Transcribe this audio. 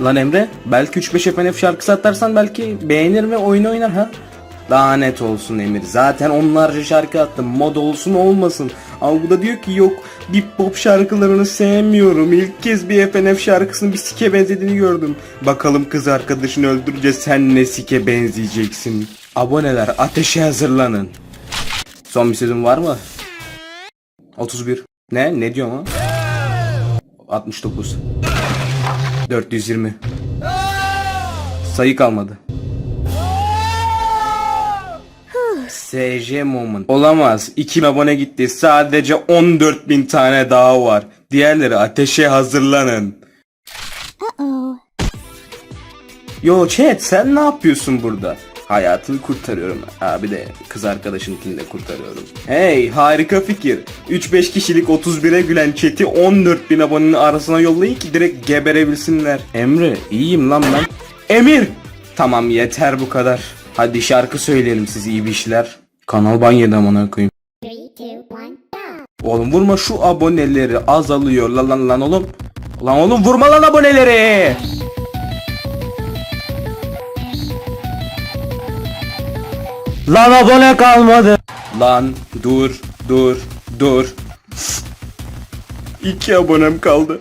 Lan Emre belki 3-5 FNF şarkısı atarsan belki beğenir ve oyun oynar ha. Daha net olsun Emir. Zaten onlarca şarkı attım. Mod olsun olmasın. Ama bu da diyor ki yok bir pop şarkılarını sevmiyorum. İlk kez bir FNF şarkısının bir sike benzediğini gördüm. Bakalım kız arkadaşını öldürünce sen ne sike benzeyeceksin. Aboneler ateşe hazırlanın. Son bir sözün var mı? 31. Ne? Ne diyor ama? 69. 420. Sayı kalmadı. SJ Moment. Olamaz. 2 abone gitti. Sadece 14 bin tane daha var. Diğerleri ateşe hazırlanın. Yo chat sen ne yapıyorsun burada? Hayatını kurtarıyorum. Abi de kız arkadaşınkini de kurtarıyorum. Hey harika fikir. 3-5 kişilik 31'e gülen chat'i 14 bin abonenin arasına yollayın ki direkt geberebilsinler. Emre iyiyim lan ben. Emir! Tamam yeter bu kadar. Hadi şarkı söyleyelim siz iyi bir işler. Kanal ban yedi amına koyayım. Oğlum vurma şu aboneleri azalıyor lan lan lan oğlum. Lan oğlum vurma lan aboneleri. Lan abone kalmadı. Lan dur dur dur. İki abonem kaldı.